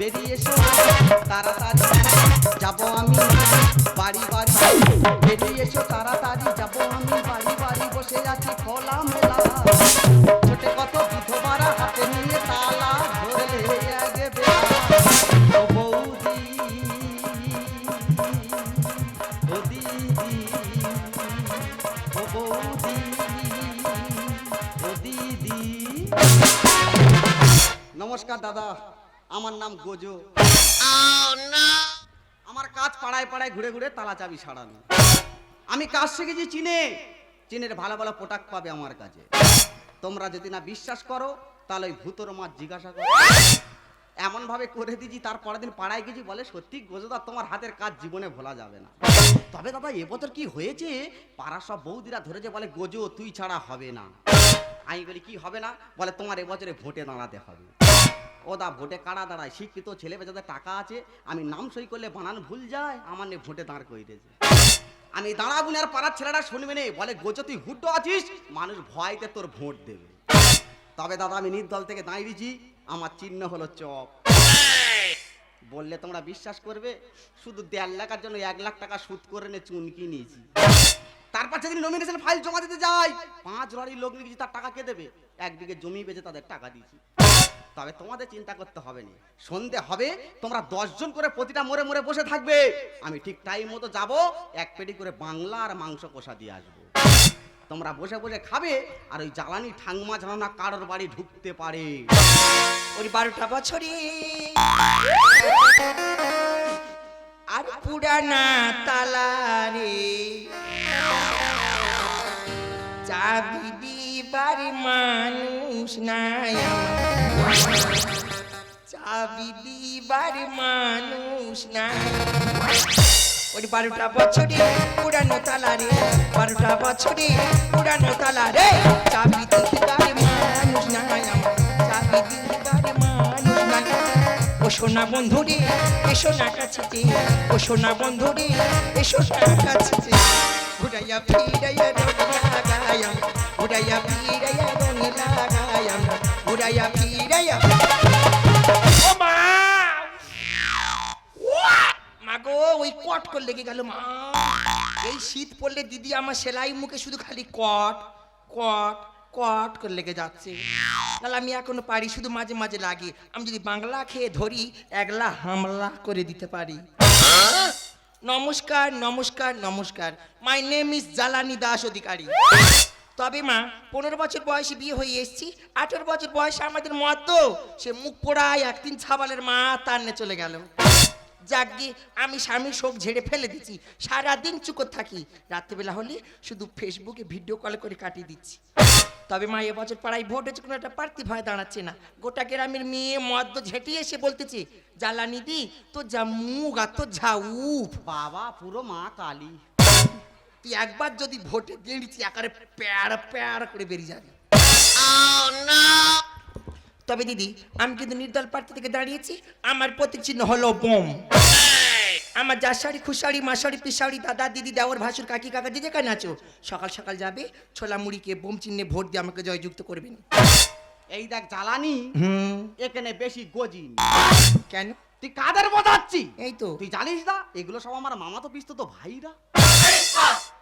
বেরিয়ে এসো, তাড়াতাড়ি যাব আমি বাড়ি বাড়ি। বেরিয়ে এসো, তাড়াতাড়ি যাব আমি বাড়ি বাড়ি। বসে আছি খোলা মেলা আমার নাম গোজো। আমার কাজ পাড়ায় পাড়ায় ঘুরে ঘুরে তালা চাবি সারানো। আমি কাজ শিখেছি চীনে। চীনের ভালো ভালো প্রোডাক্ট পাবে আমার কাছে। তোমরা যদি না বিশ্বাস করো, তাহলে ওই ভূতর মাছ জিজ্ঞাসা করো। এমন ভাবে করে দিয়েছি তার পরের দিন পাড়ায় গেছি বলে সত্যি গোজোদা তোমার হাতের কাজ জীবনে ভোলা যাবে না। তবে দাদা এবছর কি হয়েছে? পাড়ার সব বৌদিরা ধরেছে বলে, গোজো, তুই ছাড়া হবে না। আমি বলি, কি হবে না? বলে, তোমার এবছরে ভোটে দাঁড়াতে হবে। ও দা ভোটে কারা দাঁড়ায়? শিক্ষিত ছেলে যাদের টাকা আছে, আমি নাম সই করলে বানান ভুল যায়, আমার নিয়ে ভোটে দাঁড় করিতেছে আমি দাঁড়াবো আর পাড়ার ছেলেরা শুনবে না, বলে গোচো তুই হুড্ডো আছিস, মানুষ ভয়তে তোর ভোট দেবে। তবে দাদা, আমি নির্দল থেকে দাঁড়িয়ে দিয়েছি, আমার চিহ্ন হলো চপ। বললে তোমরা বিশ্বাস করবে, শুধু দেড় লাখের জন্য এক লাখ টাকা সুদ করে নে, চুনকি নিয়েছি। তারপর সেদিন নমিনেশন ফাইল জমা দিতে যাই, পাঁচ লড়ি লোক নিয়েছি তার টাকা কে দেবে? এক বিঘে জমি বেচে তাদের টাকা দিয়েছি। তবে তোমাদের চিন্তা করতে হবে না। সন্ধে হবে, তোমরা দশজন করে প্রতিটা মোড়ে মোড়ে বসে থাকবে। আমি ঠিক টাইম মতো যাব, এক পেটি করে বাংলা আর মাংস কষা দিয়ে আসব। তোমরা বসে বসে খাবে, আর ওই জ্বালানি ঠাংমা ঝালানা কারোর বাড়ি ঢুকতে পারে। ওই বারোটা বছরে আর পুরানা তালারে। চাবি দিবার মানুষ নাই। চাবি দিবার মানুষ নাই ওই বারোটা বছরে পুরানো তালারে বারোটা বছরে পুরানো তালারে চাবি দিবার মানুষ নাই। চাবি দিবার মানুষ নাই ও সোনা বন্ধুরে, এসো না কাছে ও সোনা বন্ধুরে, এসো না কাছে ঘুরাইয়া ফিরাইয়া রং ও মা মাগো ওই কট করে লেগে গেল মা? এই শীত পড়লে দিদি আমার সেলাই মুখে শুধু খালি কট কট কট করে লেগে যাচ্ছে। নাহলে আমি এখনও পারি শুধু মাঝে মাঝে লাগে। আমি যদি বাংলা খেয়ে ধরি একলা হামলা করে দিতে পারি। নমস্কার নমস্কার নমস্কার। My name is Jalani Das Adhikari তবে মা, পনেরো বছর বয়সে বিয়ে হয়ে এসেছি, আঠেরো বছর বয়সে আমাদের মত সে মুখ পোড়ায় একদিন ছাবালের মা তার নে চলে গেল। যাকে আমি স্বামীর শোক ঝেড়ে ফেলে দিচ্ছি সারাদিন চুকর থাকি। রাত্রিবেলা হলে শুধু ফেসবুকে ভিডিও কল করে কাটিয়ে দিচ্ছি। তবে মা এবছর পাড়ায় ভোট হচ্ছে কোনো একটা প্রার্থী ভয় দাঁড়াচ্ছে না। গোটা গ্রামের মেয়ে মদ্য ঝেঁটিয়ে এসে বলতেছে, জ্বালানি দি তো যা মুখ আর তো যা উফ। বাবা, পুরো মা কালী। তুই একবার যদি ভোটে দিয়েছি একারে প্যার প্যার করে বেরিয়ে যাবি। তবে দিদি আমি কিন্তু নির্দল প্রার্থী থেকে দাঁড়িয়েছি আমার প্রতীক চিহ্ন হলো বোম। আমার যা শাড়ি খুশাড়ি মাশাড়ি পিসাড়ি দাদা দিদি দেওয়ার ভাসুর কাকি কাকা দিদি কেন আছো সকাল সকাল যাবে ছোলা মুড়িকে বোম চিহ্নে ভোট দিয়ে আমাকে জয়যুক্ত করবেন এই দেখ জ্বালানি হুম। এখানে বেশি গজিন। কেন? তুই কাদের বোঝাচ্ছি এই তো। তুই জানিস না এগুলো সব আমার মামা তো পিস্তো তো ভাইরা।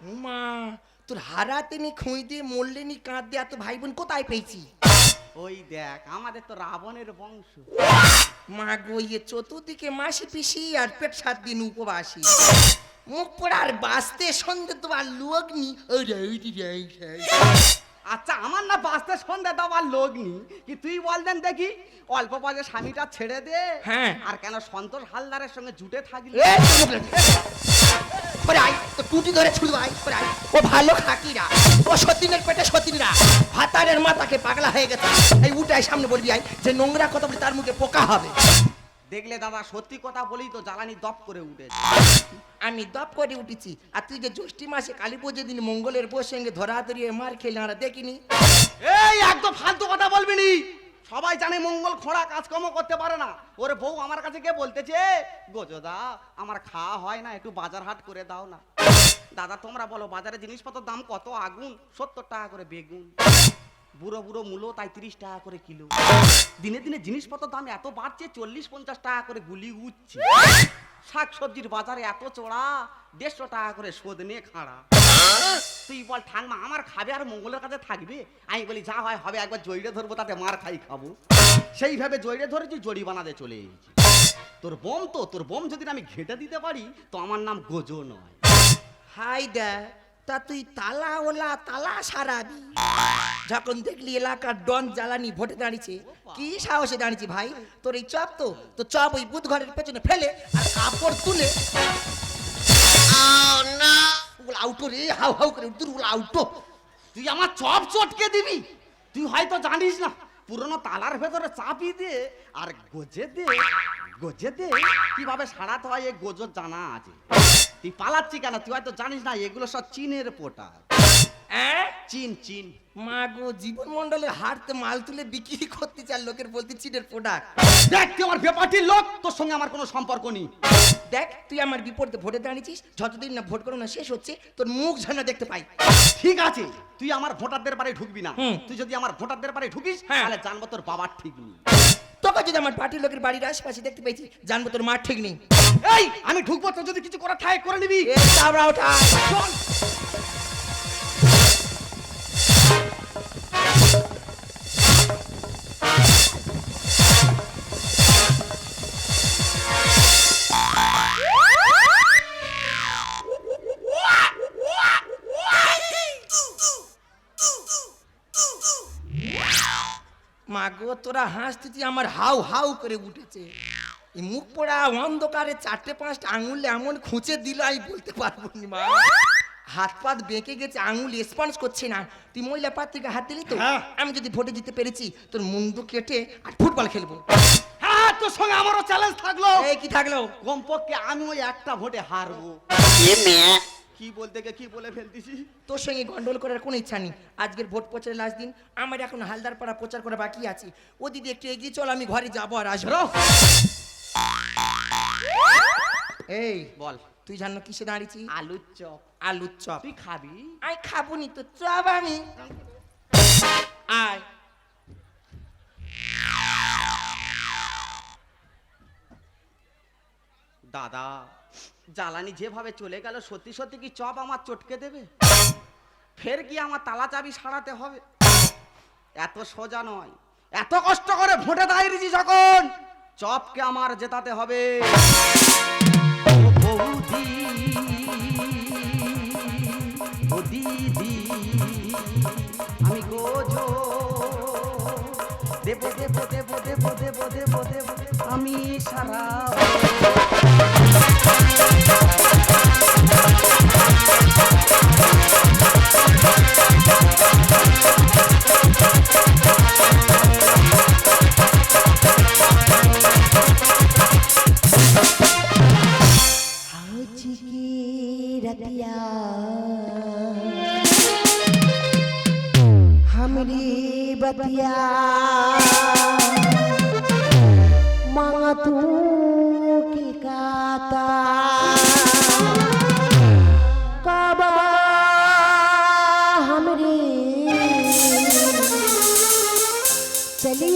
উমা তোর হারাতে নি খুঁই দিয়ে মরলে নি কাঁদ দিয়ে এত ভাই বোন কোথায় পেয়েছি? ওই দেখ আমাদের তো রাবণের বংশ। মা গইয়ে চতুর্দিকে মাসি পিসি আর পেট সাত দিন উপবাসী। মুখ পড়ার বাঁচতে সন্ধে তোমার লগ্নি। আচ্ছা আমার না বাঁচতে সন্ধে দেওয়ার লোক নি কি তুই বল দেন দেখি। অল্প বয়সে স্বামীটা ছেড়ে দে। হ্যাঁ। আর কেন সন্তোষ হালদারের সঙ্গে জুটে থাকলি? টুটি ধরে ছুড়ু ও ভালো খাকিরা ও সতীনের পেটে সতীনরা ভাতারের মাথাকে পাগলা হয়ে গেছে। এই সামনে বলবি আই যে নোংরা কথা বলে তার মুখে পোকা হবে। দেখলে দাদা সত্যি কথা বলি তো জ্বালানি দপ করে উঠেছে। আমি দপ করে উঠেছি আর তুই যে জ্যৈষ্ঠী মাসে কালী পুজোর দিন মঙ্গলের বউর সঙ্গে ধরাধরি মার খেলে আমরা দেখিনি। এই একদম ফালতু কথা বলবি নি। সবাই জানে মঙ্গল খোঁড়া কাজকর্ম করতে পারে না। ওরে বউ, আমার কাছে কে বলতেছে গোজদা আমার খাওয়া হয় না, একটু বাজার হাট করে দাও না। দাদা, তোমরা বলো, বাজারে জিনিসপত্র দাম কত? আগুন, সত্তর টাকা করে বেগুন। বুড়ো বুড়ো মূলো, তাই তিরিশ টাকা করে কিলো। দিনে দিনে জিনিসপত্রের দাম এত বাড়ছে, চল্লিশ পঞ্চাশ টাকা করে গুলি উঠছে। শাক সবজির বাজারে এত চড়া দেড়শো টাকা করে শোধ নিয়ে খাড়া। তুই বল, ঠাকমা, আমার খাবে আর মঙ্গলের কাছে থাকবে? আমি বলি, যা হয় হবে, একবার জড়িয়ে ধরবো, তাতে মার খাই খাব। সেইভাবে জড়িয়ে ধরেছি জড়ি বানাতে চলে এসেছি তোর বোম তো, তোর বোম যদি আমি ঘেঁটে দিতে পারি, তো আমার নাম গোজো নয়। হাই দা তা তুই তালা ওলা তালা সারাবি। যখন দেখলি এলাকার ডন জ্বালানি ভোটে দাঁড়িয়েছে কি সাহসে দাঁড়িয়েছি ভাই? তোর এই চপ তো তো চপ ওই বুধ ঘরের পেছনে ফেলে আর কাপড় তুলে। আউটো রে হাউ হাউ করে দূর আউটো। তুই আমার চপ চটকে দিবি? তুই হয়তো জানিস না পুরনো তালার ভেতরে চাপি দিয়ে আর গোজে দে। গোজে কীভাবে সারাতে হয় এই গোজর জানা আছে। তুই পালাচ্ছি কেন? তুই হয়তো জানিস না এগুলো সব চীনের পোটা চীন চীন। মা গো জীবন মন্ডলে হারতে মাল তুলে বিক্রি করতে চার লোকের বলতে চিনের প্রোডাক্ট দেখ তুই আমার ব্যাপারটির লোক তোর সঙ্গে আমার কোনো সম্পর্ক নেই। দেখ তুই আমার বিপরীতে ভোটে দাঁড়িয়েছিস যতদিন না ভোট গণনা শেষ হচ্ছে তোর মুখ যেন দেখতে পাই। ঠিক আছে তুই আমার ভোটারদের বাড়ি ঢুকবি না। তুই যদি আমার ভোটারদের বাড়ি ঢুকিস হ্যাঁ। তাহলে জানব তোর বাবার ঠিক নেই। তোকে যদি আমার পার্টির লোকের বাড়ির আশেপাশে দেখতে পেয়েছি জানব তোর মাঠ ঠিক নেই। এই আমি ঢুকবো তো যদি কিছু করা ঠাই করে নিবি। চাবড়া ওঠা গো তোরা হাসতেছি আমার হাউ হাউ করে উঠেছে। এই মুখ পোড়া অন্ধকারে চারটে পাঁচটা আঙুল এমন খুঁচে দিল আমি বলতে পারব না মা। হাত পাত বেঁকে গেছে আঙুল রেসপন্স করছে না। তুই মহিলা পাত্রীকে হাত দিলি তো? হ্যাঁ। আমি যদি ভোটে জিতে পেরেছি তোর মুন্ডু কেটে আর ফুটবল খেলব। হ্যাঁ তোর সঙ্গে আমারও চ্যালেঞ্জ থাকল। এই কি থাকল? কমপক্ষে আমি ওই একটা ভোটে হারবো। কি বলতে গিয়ে কি বলে ফেলতেছি? তোর সঙ্গে গন্ডগোল করার কোনো ইচ্ছা নেই। আজকের ভোট প্রচারের লাস্ট দিন আমার এখন হালদার পাড়া প্রচার করা বাকি আছে। ও দিদি একটু এগিয়ে চল আমি ঘরে যাব আর আসব। এই বল। তুই জানো কিসে দাঁড়িয়েছি? আলুর চপ। আলুর চপ। তুই খাবি? আই খাব নি তো চপ আমি। আয়। দাদা জ্বালানি যেভাবে চলে গেল, সত্যি সত্যি কি চপ আমার চটকে দেবে? ফের কি আমার তালা চাবি সারাতে হবে? এত সোজা নয়। এত কষ্ট করে ভোটে দাঁড়িয়েছি যখন চপকে আমার জেতাতে হবে। দিদি আমি গোজো। দেব দেব দেব দেব দেব দেব দেব, আমি সারা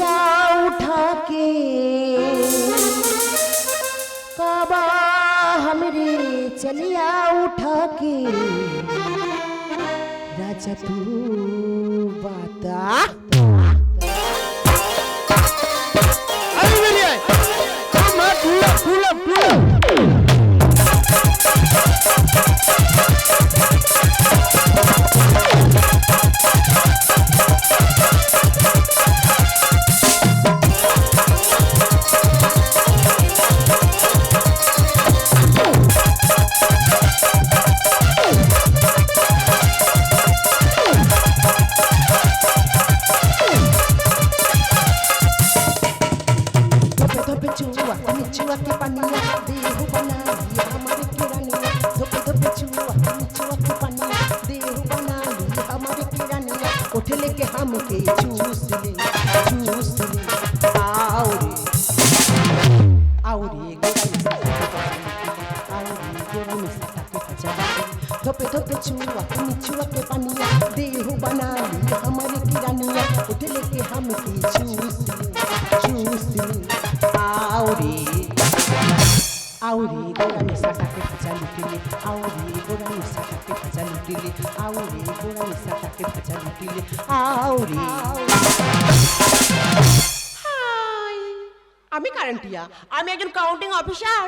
चलिया उठा के। काबा हमरे चलिया उठा के। राजा तू बाता अरे मेरी रख पनिया दी কারেন্টিয়া আমি একজন কাউন্টিং অফিসার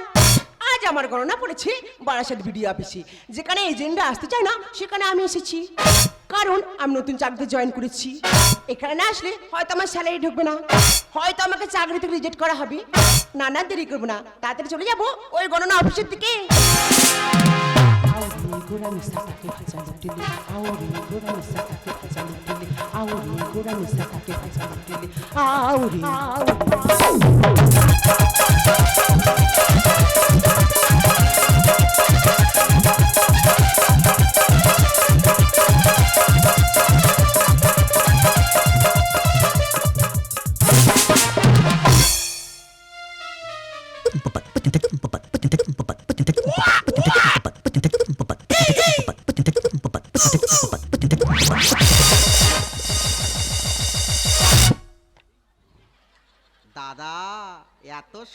আজ আমার গণনা পড়েছে বারাসাত বিডিও অফিসে যেখানে এজেন্টরা আসতে চায় না, সেখানে আমি এসেছি। কারণ আমি নতুন চাকরিতে জয়েন করেছি। এখানে না আসলে হয়তো আমার স্যালারি ঢুকবে না। হয়তো আমাকে চাকরি থেকে রিজেক্ট করা হবে। না না, দেরি করব না। তাড়াতাড়ি চলে যাব ওই গণনা অফিসের দিকে। gora misakake hajalutili auri gora misakake hajalutili auri gora misakake hajalutili auri auri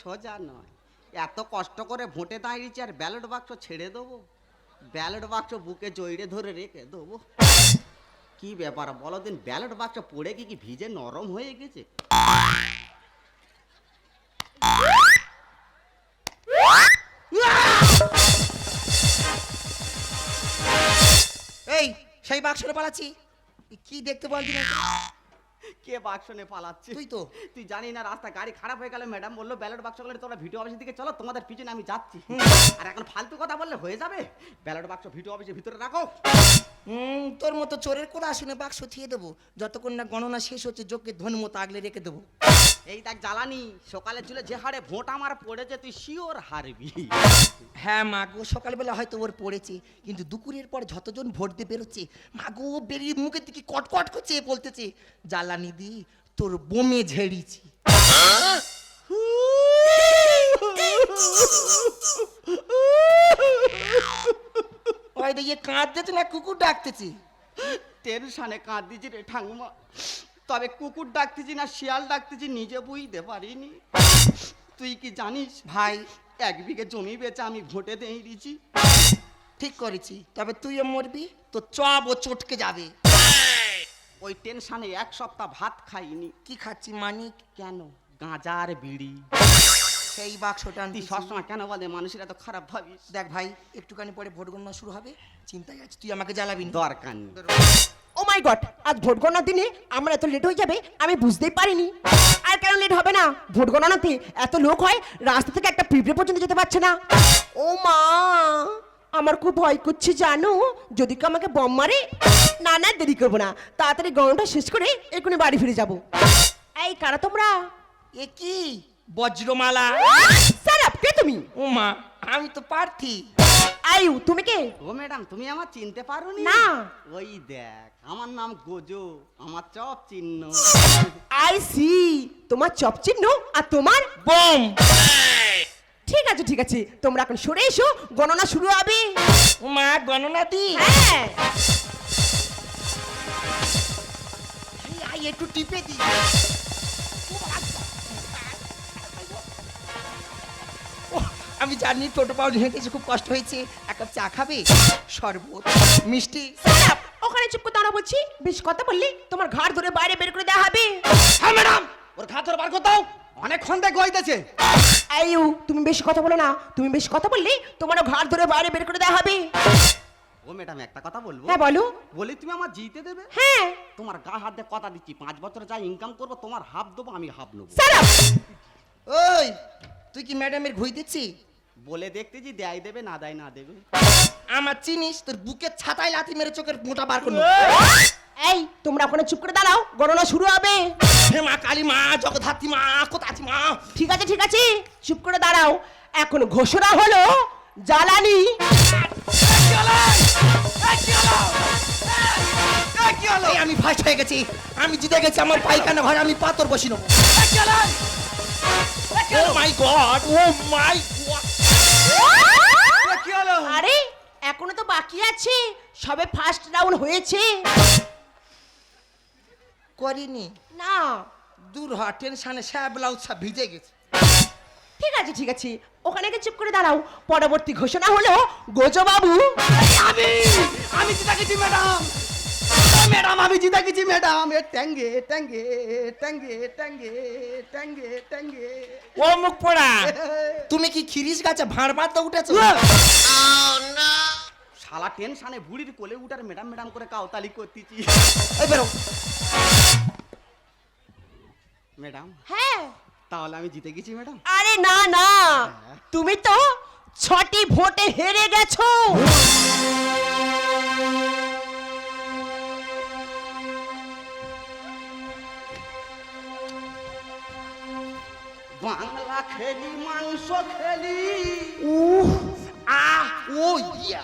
সোজা নয়। এত কষ্ট করে ভোটে দাঁড়িয়েছি আর ব্যালট বাক্স ছেড়ে দেবো। ব্যালট বাক্স বুকে জড়িয়ে ধরে রেখে দেবো। কি ব্যাপার বলো দিন, ব্যালট বাক্স পড়ে কি কি ভিজে নরম হয়ে গেছে? এই, সেই বাক্সটা পালাচ্ছি। কি দেখতে না কে বাক্স নিয়ে পালাচ্ছে তুই তো। তুই জানি না রাস্তা গাড়ি খারাপ হয়ে গেল ম্যাডাম বলল ব্যালট বাক্সগুলো তোমরা ভিডিও অফিসের দিকে চলো তোমাদের পিছনে আমি যাচ্ছি। আর এখন ফালতু কথা বললে হয়ে যাবে? ব্যালট বাক্স ভিডিও অফিসের ভিতরে রাখো। হুম তোর মতো চোরের কোনো শুনে বাক্স থিয়ে দেবো। যতক্ষণ না গণনা শেষ হচ্ছে যোগ্যের ধন মতো আগলে রেখে দেবো। এই দেখ জ্বালানি। সকালে চুলে যে হারে ভোট আমার পড়েছে তুই শিওর হারবি। হ্যাঁ মা গো সকালবেলা হয়তো ওর পড়েছে কিন্তু দুপুরের পর যতজন ভোট দিয়ে বেরোচ্ছে মা গো বেরিয়ে মুখের দিকে কটকট করছে বলতেছে জ্বালানি দি তোর বোমে ঝেড়িছি। ওই দিয়ে কাঁদতেছে না কুকুর ডাকতেছে। টেনশানে কাঁদিছি রে ঠাকুমা। তবে কুকুর ডাকতেছি না শিয়াল ডাকতেছি নিজে বুঝতে পারিনি। তুই কি জানিস? ভাই। এক বিঘে জমি বেচে আমি ভোটে দিয়ে দিয়েছি ঠিক করেছি তবে তুইও মরবি তো চব ও চটকে যাবে। ওই টেনশানে এক সপ্তাহ ভাত খাইনি। কি খাচ্ছি মানিক? কেন? গাঁজার বিড়ি। সেই বাক্সটা তুই। সবসময় কেন বলে মানুষের এত খারাপ ভাবিস? দেখ ভাই একটুখানি পরে ভোট গণনা শুরু হবে চিন্তায় আছে তুই আমাকে জ্বালাবি দরকার নেই। ও মাই গড আজ ভোট গণনার দিনে আমরা এত লেট হয়ে যাবে আমি বুঝতেই পারিনি। আর কেন লেট হবে না? ভোট গণনাতে এত লোক হয় রাস্তা থেকে একটা পিঁপড়ে পর্যন্ত যেতে পারছে না। ও মা আমার খুব ভয় করছে জানো? যদি কেউ আমাকে বম মারে না না দেরি করব না। তাড়াতাড়ি গণনাটা শেষ করে এক্ষুনি বাড়ি ফিরে যাব। এই কারা তোমরা? এ কি? বজ্রমালা। স্যার কে তুমি? ও মা আমি তো প্রার্থী। আয়ু তুমি কে? ও ম্যাডাম তুমি আমার চিনতে পারোনি? না। ওই দেখ আমার নাম গোজো আমার চপ চিহ্ন। আই সি তোমার চপ চিহ্ন আর তোমার বম। ঠিক আছে ঠিক আছে তোমরা এখন সরে এসো গণনা শুরু হবে। ও মা গণনা দি। হ্যাঁ। একটু টিপে দি আমি জানি টোটো পাউডার হেঁটেছে খুব কষ্ট হয়েছে। এক কাপ চা খাবে? শরবত মিষ্টি। ওখানে চুপ করে দাঁড়া বলছি। বেশ কথা বললি তোমার ঘাড় ধরে বাইরে বের করে দেওয়া হবে। হ্যাঁ ম্যাডাম ওর ঘাত ধরে বার করে দাও। অনেকক্ষণ থেকে গইতেছে। আইউ তুমি বেশি কথা বলো না। তুমি বেশি কথা বললি তোমার ঘাড় ধরে বাইরে বের করে দেওয়া হবে। ও ম্যাডাম একটা কথা বলব। হ্যাঁ বলো। বলি তুমি আমার জিতে দেবে? হ্যাঁ। তোমার গা হাত দিয়ে কথা দিচ্ছি। পাঁচ বছর যা ইনকাম করব তোমার হাফ দেবো আমি হাফ নেব। ওই তুই কি ম্যাডামের ঘুই দিচ্ছি বলে দেখতে যে দেয় দেবে না দেয় না দেবে। আমার চিনিস তোর বুকের ছাতায় লাথি মেরে চোখের মোটা বার করল। এই তোমরা ওখানে চুপ করে দাঁড়াও গণনা শুরু হবে। হে মা কালী মা জগদ্ধাত্রী মা কোথাতি মা? ঠিক আছে ঠিক আছে চুপ করে দাঁড়াও। এখন ঘোষণা হলো জ্বালানি। আমি ফার্স্ট হয়ে গেছি। আমি জিতে গেছি আমার পায়খানা ঘরে আমি পাথর বসি নেব। মাই গড ও মাই গড কি হলো? আরে এখনও তো বাকি আছে। সবে ফার্স্ট রাউন্ড হয়েছে। করিনি। না। দূর হ টেনশনে স্যাব ব্লাউজ সব ভিজে গেছে। ঠিক আছে ঠিক আছে। ওখানে গিয়ে চুপ করে দাঁড়াও। পরবর্তী ঘোষণা হলো গোজো বাবু আমি আমি গেছি ম্যাডাম ম্যাডাম আমি জিতে গেছি ম্যাডাম। এ ট্যাঙ্গে ট্যাঙ্গে ট্যাঙ্গে ট্যাঙ্গে ট্যাঙ্গে ট্যাঙ্গে। ও মুখ পড়া। তুমি কি খিরিস গাছে ভাঁড় মারতে উঠেছো? শালা টেনশনে বুড়ির কোলে উঠার ম্যাডাম ম্যাডাম করে কাউতালি করতেছি। এই বেরো। ম্যাডাম হ্যাঁ। তাহলে আমি জিতে গেছি ম্যাডাম। আরে না না। তুমি তো ছটি ভোটে হেরে গেছো। খেলি মাংস খেলি। ও ইয়া।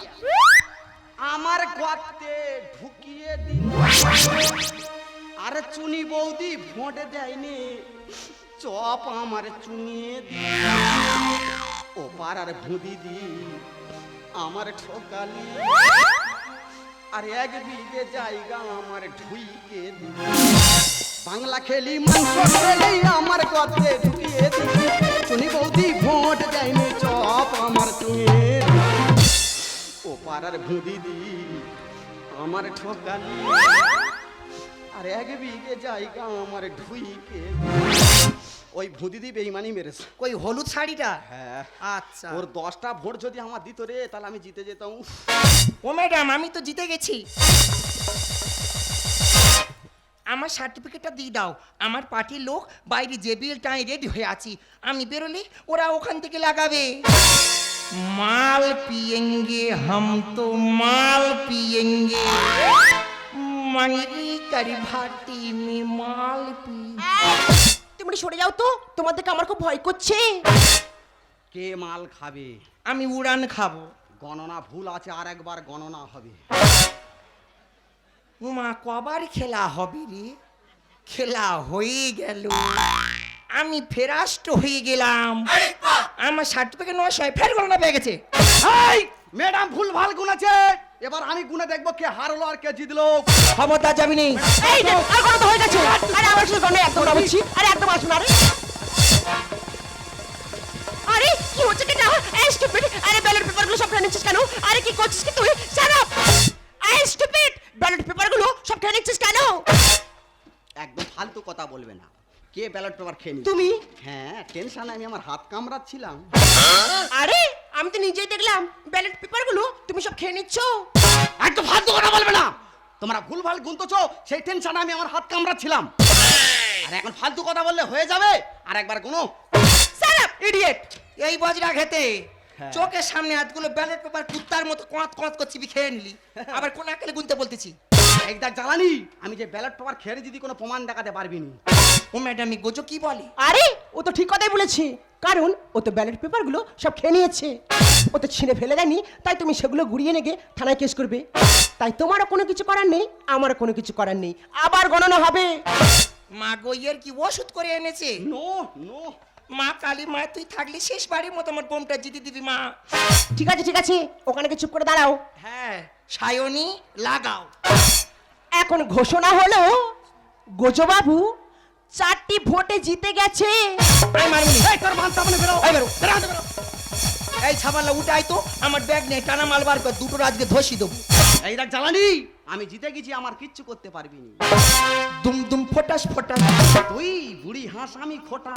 আমার গর্তে ঢুকিয়ে দিন আরে চুনি বৌদি ভোট দেয়নি। চপ আমার চুনিয়ে ও আর ভুদি দি আমার ঠকালি। আর এক বিঘে জায়গা আমার ঢুইকে দি বাংলা খেলি মাংস খেলি আমার গর্তে ঢুকিয়ে দি চুনি বৌদি ভোট দেয়নি চপ আমার দি ও পাড়ার ভুদি দি আমার ঠকালি আর এক বিঘে জায়গা আমার ঢুইকে ওই ভুদি দি বেইমানি মেরেছে। কই হলুদ শাড়িটা? হ্যাঁ। আচ্ছা। ওর দশটা ভোট যদি আমার দিত রে তাহলে আমি জিতে যেতাম। ও ম্যাডাম আমি তো জিতে গেছি। আমার সার্টিফিকেটটা দিয়ে দাও। আমার পার্টির লোক বাইরে জেবিএল টাই রেডি হয়ে আছি। আমি বেরোলে ওরা ওখান থেকে লাগাবে। মাল পিয়েঙ্গে হাম তো মাল পিয়েঙ্গে। মাঙ্গি কারি ভাটি মে মাল পি তুমি সরে যাও তো তোমাদেরকে আমার খুব ভয় করছে। কে মাল খাবে? আমি উড়ান খাব। গণনা ভুল আছে আর একবার গণনা হবে। উমা কবার খেলা হবে রে? খেলা হয়ে গেল। আমি ফেরাস্ট হয়ে গেলাম। আমার সার্টিফিকেট নেওয়ার সময় ফের গণনা পেয়ে গেছে। ম্যাডাম ভুল ভালো গুনেছে। এবার আমি গুনে দেখব কে হারলো আর কে জিতলো। ক্ষমতা যাবি নি এই দেখ, আর হয়ে গেছে। আরে আমার সাথে একদম বলছি আরে একদম আসুন আরে। আরে কি হচ্ছে কি না এই স্টুপিড আরে ব্যালট পেপারগুলো সব নিচ্ছিস কেন? আরে কি করছিস কি তুই? আপ এই স্টুপিড ব্যালট পেপারগুলো সব খেয়ে নিচ্ছিস কেন? একদম ফালতু কথা বলবে না। কে ব্যালট পেপার খেয়ে? তুমি? হ্যাঁ টেনশনে আমি আমার হাত কামড়াচ্ছিলাম। আরে আমি তো নিজেই দেখলাম ব্যালট পেপারগুলো তুমি সব খেয়ে নিচ্ছ। একদম ফালতু কথা বলবে না। তোমরা ভুল ভালো গুনতেছো সেই টেনশনে আমি আমার হাত কামড়াচ্ছিলাম। আর এখন ফালতু কথা বললে হয়ে যাবে আর একবার গুনো। ইডিয়েট এই বজরা খেতে। চোখের সামনে হাতগুলো ব্যালট পেপার কুত্তার মতো কোঁত কোঁত করছি বি খেয়ে নিলি। আবার কোন আকেলে গুনতে বলতেছি? এই দেখ জ্বালানি আমি যে ব্যালট পেপার খেয়ে যদি কোনো প্রমাণ দেখাতে পারবি নি। ও ম্যাডাম গোজো কি বলে? আরে ও তো ঠিক কথাই বলেছে। কারণ ও তো ব্যালট পেপারগুলো সব খেয়ে নিয়েছে। ও তো ছিঁড়ে ফেলে দেয়নি তাই তুমি সেগুলো গুড়িয়ে নেগে থানায় কেস করবে। তাই তোমারও কোনো কিছু করার নেই আমারও কোনো কিছু করার নেই। আবার গণনা হবে। মা গইয়ের কি ওষুধ করে এনেছে? নো নো মা কালী মা তুই থাকলে শেষ বাড়ির মতো আমার বোমটা জিতে দিবি মা। ঠিক আছে ঠিক আছে ওখানে গিয়ে চুপ করে দাঁড়াও। হ্যাঁ সায়নি লাগাও। এখন ঘোষণা হলো গোজবাবু চারটি ভোটে জিতে গেছে। আমি মারবনি এই তোর ভান সামনে বেরো। এই বেরো। বেরো, বেরো। এই ছাপাল্লা উঠাই তো। আমার ব্যাগ নেই টানা মাল বার কর দুটো আজকে ধসি দেবো। এই দেখ জ্বালানি আমি জিতে গেছি আমার কিচ্ছু করতে পারবি নি। দুম দুম ফটাস ফটাস। তুই বুড়ি হাঁস আমি খোটা।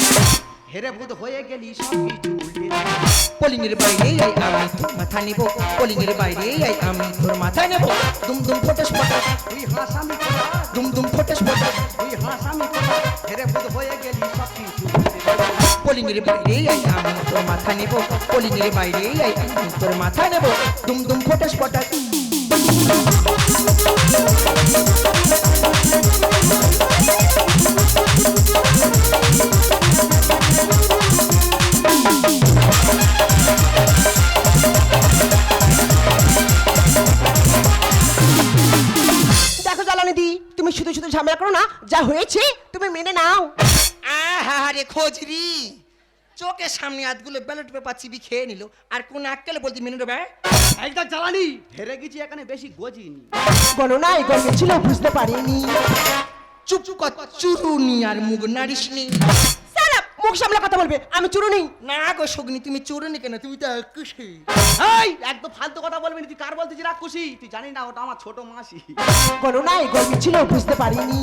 হেরে ভূত হয়ে গেলি সব কিছু উল্টে দিলি। বাইরে আই আমি তোর মাথা নেব। পলিংয়ের বাইরে আই আমি তোর মাথা নেব। দুম দুম ফটাস ফটাস। তুই হাঁস আমি খোটা। দুম দুম ফটাস ফটাস। তুই হাঁস আমি খোটা। হেরে ভূত হয়ে গেলি সব কিছু উল্টে বাইরে আই আমি তোর মাথা নেব। পলিংয়ের বাইরে আই আমি তোর মাথা নেব। দুম দুম ফটাস ফটাস। তুমি শুধু শুধু ঝামেলা করো না যা হয়েছে তুমি মেনে নাও। আহারে খোঁজরি চোখের সামনে হাতগুলো ব্যালট পেপার চিবি খেয়ে নিল। আর কোন আক্কেলে বলতি মেনে নেবে একটা জ্বালানি হেরে গেছি এখানে বেশি গজিনি। গণনায় গল্পে ছিল বুঝতে পারিনি। চুপ কর চুরুনি আর মুখ নারিসনি সারা মুখ সামলে কথা বলবে আমি চুরুনি না গো শগ্নি তুমি চুরুনি কেন? তুমি তো কুশি এই একদম ফালতু কথা বলবি না তুই কার বলতেছিস রাগ খুশি তুই জানি না ওটা আমার ছোট মাসি। গণনায় গল্পে ছিল বুঝতে পারিনি।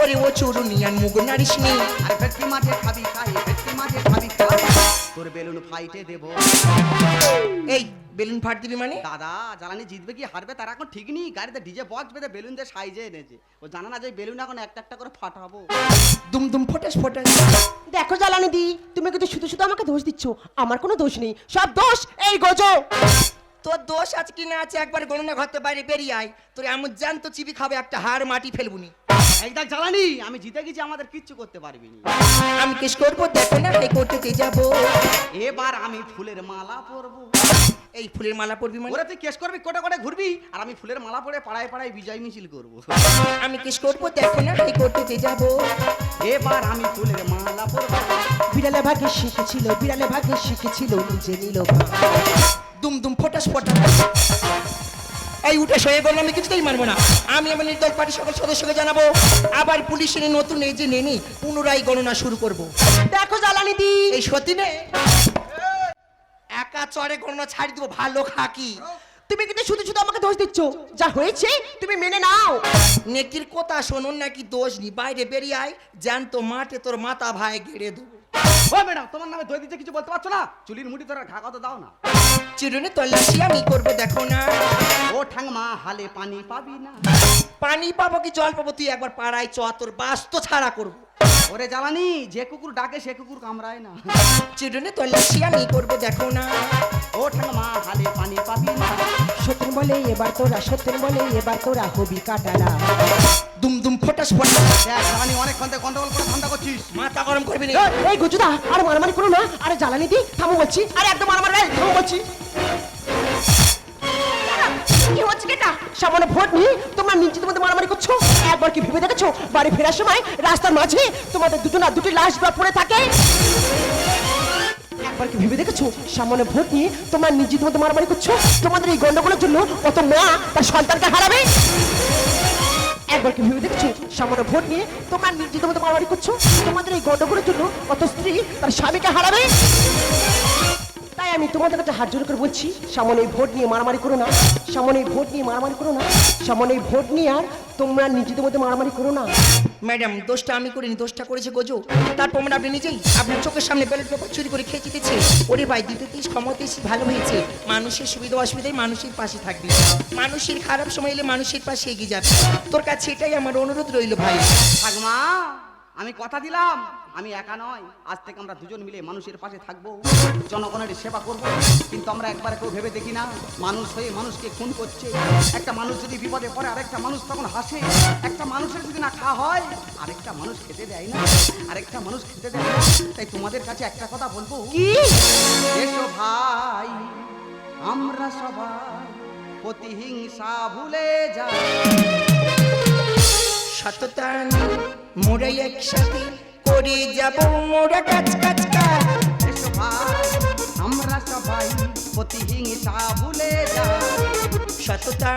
ওরে ও চুরুনি আর মুখ নারিসনি আরে ভেটকি মাঠে খাবি খাই ভেটকি মাঠে খাবি। তোর বেলুন ফাইটে দেবো। এই বেলুন ফাট দিবি মানে? দাদা জ্বালানি জিতবে কি হারবে তার এখন ঠিক নেই। গাড়িতে ডিজে বক্স বেঁধে বেলুন দিয়ে সাইজে এনেছে। ও জানা না যে বেলুন এখন একটা একটা করে ফাটাবো। দুম দুম ফোটাস ফোটাস। দেখো জ্বালানি দি তুমি কিন্তু শুধু শুধু আমাকে দোষ দিচ্ছ। আমার কোনো দোষ নেই। সব দোষ এই গোজো। তোর দোষ আছে কি না আছে একবার গণনা ঘরতে বাইরে বেরিয়ে আয়। তোর এমন জান তো চিবি খাবে একটা হাড় মাটি ফেলবুনি। একটা জ্বালানি আমি জিতে গেছি আমাদের কিচ্ছু করতে পারবি না আমি কেস করব দেখো না এই কোর্টেতে যাব। এবার আমি ফুলের মালা পরবো। এই ফুলের মালা পরবি মানে? ওরে তুই কেস করবি কোটে কোটে ঘুরবি আর আমি ফুলের মালা পরে পাড়ায় পাড়ায় বিজয় মিছিল করব। আমি কেস করব দেখো না এই কোর্টেতে যাব। এবার আমি ফুলের মালা পরবো। বিড়ালে ভাগে শিখেছিল বিড়ালে ভাগে শিখেছিল নিজে নিল ভাগ। দুম দুম ফটাস ফটাস। এই উঠে সয়ে গেল আমি কিছুতেই মানবো না। আমি আমার নির্দল পার্টি সকল সদস্যকে জানাব। আবার পুলিশের নতুন এই যে নেনি পুনরায় গণনা শুরু করব। দেখো জ্বালানি দি। এই সত্যি নে। একা চড়ে গণনা ছাড়ি দেবো ভালো খাকি। তুমি কিন্তু শুধু শুধু আমাকে দোষ দিচ্ছ। যা হয়েছে তুমি মেনে নাও। নেকির কথা শোনুন নাকি দোষ নি? বাইরে বেরিয়ে আয় জ্যান্ত মাঠে তোর মাথা ভাই গেড়ে দেবো। ও ম্যাডাম তোমার নামে দই কিছু বলতে পারছ না? চুলির মুঠি তোরা ঘা কত দাও না। চিরুনি তল্লাশি আমি করব দেখো না। ও ঠাংমা হালে পানি পাবি না। পানি পাবো কি জল পাবো তুই একবার পাড়ায় চ তোর বাস তো ছাড়া করব। ওরে জ্বালানি যে কুকুর ডাকে সে কুকুর কামড়ায় না। চিরুনি তল্লাশি আমি করব দেখো না। ও ঠাংমা হালে পানি পাবি না। সত্যেন বলে এবার তোরা সত্যেন বলে এবার তোরা হবি কাটারা। দুম দুম ফটাস ফটাস। দেখ জ্বালানি অনেকক্ষণ থেকে গন্ডগোল করে ধান্দা করছিস। মাথা গরম করবি না এই, এই আর মারামারি করো না। আরে জ্বালানি দি থামো বলছি। আরে একদম মারামারি। থামো বলছি। সামনে ভোট নিয়ে তোমরা নিজেদের মধ্যে মারামারি করছ? একবার কি ভেবে দেখেছ? বাড়ি ফেরার সময় রাস্তার মাঝে তোমাদের দুটো না দুটি লাশ বা পড়ে থাকে? একবার কি ভেবে দেখেছ? সামনে ভোট নিয়ে তোমরা নিজেদের মধ্যে মারামারি করছ? তোমাদের এই গন্ডগোলের জন্য কত মা তার সন্তানকে হারাবে? একবার কি ভেবে দেখছ? সামনে ভোট নিয়ে তোমরা নিজেদের মধ্যে মারামারি করছ? তোমাদের এই গন্ডগোলের জন্য কত স্ত্রী তার স্বামীকে হারাবে? তাই আমি তোমাদের কাছে হাত জোর করে বলছি সামনে এই ভোট নিয়ে মারামারি করো না সামনে এই ভোট নিয়ে মারামারি করো না সামনে এই ভোট নিয়ে আর তোমরা নিজেদের মধ্যে মারামারি করো না। ম্যাডাম দোষটা আমি করিনি দোষটা করেছে গোজো। তার প্রমাণ আপনি নিজেই আপনার চোখের সামনে ব্যালট পেপার চুরি করে খেয়ে জিতেছে। ওরে ভাই দিতে তিস ক্ষমতা এসে ভালো হয়েছে। মানুষের সুবিধা অসুবিধায় মানুষের পাশে থাকবে। মানুষের খারাপ সময় এলে মানুষের পাশে এগিয়ে যাবে। তোর কাছে এটাই আমার অনুরোধ রইল ভাই। ঠাকমা আমি কথা দিলাম। আমি একা নয়। আজ থেকে আমরা দুজন মিলে মানুষের পাশে থাকব। জনগণের সেবা করব। কিন্তু আমরা একবার কেউ ভেবে দেখি না মানুষ হয়ে মানুষকে খুন করছে। একটা মানুষ যদি বিপদে পড়ে আরেকটা মানুষ তখন হাসে। একটা মানুষের যদি না খাওয়া হয় আরেকটা মানুষ খেতে দেয় না। আরেকটা মানুষ খেতে দেয় না। তাই তোমাদের কাছে একটা কথা বলব। কি? এসো ভাই আমরা সবাই প্রতিহিংসা ভুলে যাই। সততা মোরা একসাথে করে যাব মোরা কাজ কাজ কাজ। আমরা সবাই প্রতিহিংসা ভুলে যাই। সততা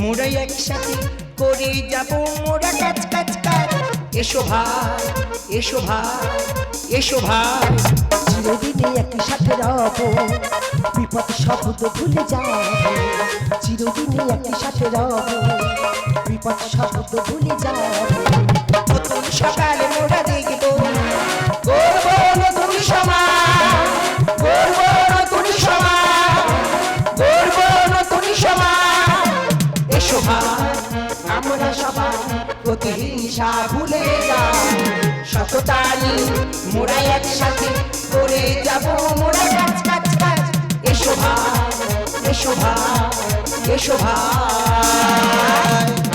মোরা একসাথে করে যাব মোরা কাজ কাজ কাজ। এসো ভাই এসো ভাই এসো ভাই। চিরদিনে একই সাথে রব বিপদ শব্দ ভুলে যাব চিরদিনে একই সাথে রব বিপদ শব্দ ভুলে যাব নতুন সকালে মোরা প্রতিহিংসা ভুলে যা সততালি মোরা একসাথে করে যাব। মোরা কাজ কাজ কাজ। এসো ভাই এসো ভাই এসো ভাই।